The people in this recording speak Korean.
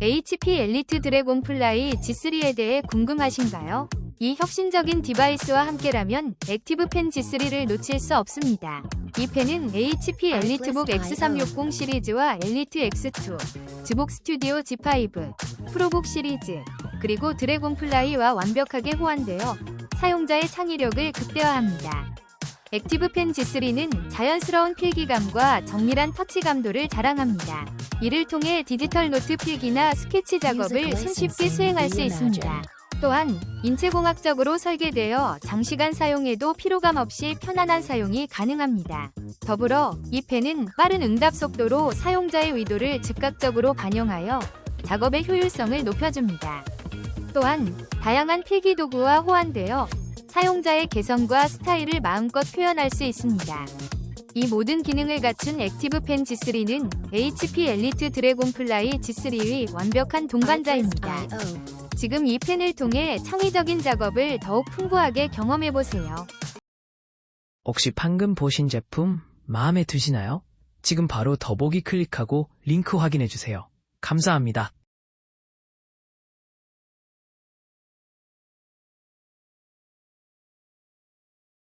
HP 엘리트 드래곤 플라이 G3에 대해 궁금하신가요? 이 혁신적인 디바이스와 함께라면 액티브 펜 G3를 놓칠 수 없습니다. 이 펜은 HP 엘리트북 X360 시리즈와 엘리트 X2, 즈북 스튜디오 G5, 프로북 시리즈, 그리고 드래곤 플라이와 완벽하게 호환되어 사용자의 창의력을 극대화합니다. 액티브 펜 G3는 자연스러운 필기감과 정밀한 터치 감도를 자랑합니다. 이를 통해 디지털 노트 필기나 스케치 작업을 손쉽게 수행할 수 있습니다. 또한 인체공학적으로 설계되어 장시간 사용해도 피로감 없이 편안한 사용이 가능합니다. 더불어 이 펜은 빠른 응답 속도로 사용자의 의도를 즉각적으로 반영하여 작업의 효율성을 높여줍니다. 또한 다양한 필기 도구와 호환되어 사용자의 개성과 스타일을 마음껏 표현할 수 있습니다. 이 모든 기능을 갖춘 액티브 펜 G3는 HP 엘리트 드래곤 플라이 G3의 완벽한 동반자입니다. 지금 이 펜을 통해 창의적인 작업을 더욱 풍부하게 경험해보세요. 혹시 방금 보신 제품 마음에 드시나요? 지금 바로 더보기 클릭하고 링크 확인해주세요. 감사합니다.